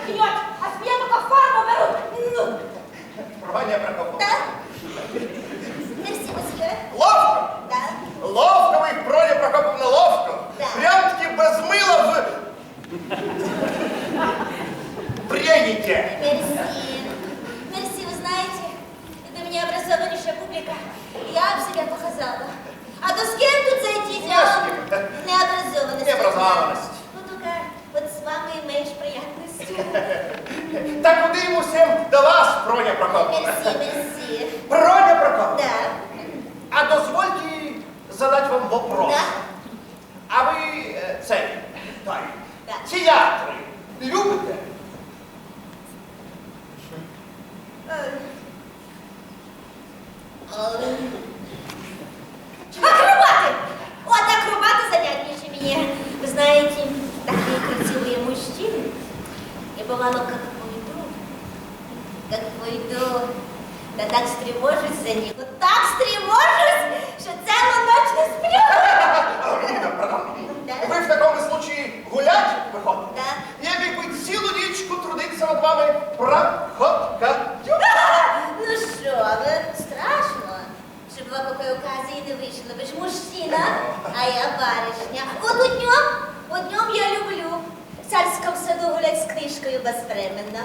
ткнете, а с меня только фарма берут. Ну. Внимание, Прокопов. Да. Мерси, месье. Ловко. Да. Ловко вы их брали, Прокоповна, ловко. Да. Прям-таки без мыла в... Пряники. Мерси. Мерси, вы знаете, это меня образованнейшая публика. Я об себя показала. А то с кем тут зайти? Не Необразованность. Не. Так куди йому всім до вас, Проня Прокоповна? Мерси. Проня Прокоповна, Да. а дозвольте задати вам вопрос. Да. А ви е, цей, так, Да. театри любите? Акробаты! Вот акробаты занятнейшие мне. Вы знаете, такие красивые мужчины. Я бывало, как как пойду, да так встревожусь за них, вот так встревожусь, что целую ночь не сплю. Ви в такому случаї гулять виходите? Да. Я міг би цілу нічку трудитися над вами проходка. Ну що, ви страшно, щоб вам какой оказії не вийшло. Ви ж мужчина, а я барышня. От у днем, от днем я люблю в царському саду гулять з книжкою безвременно.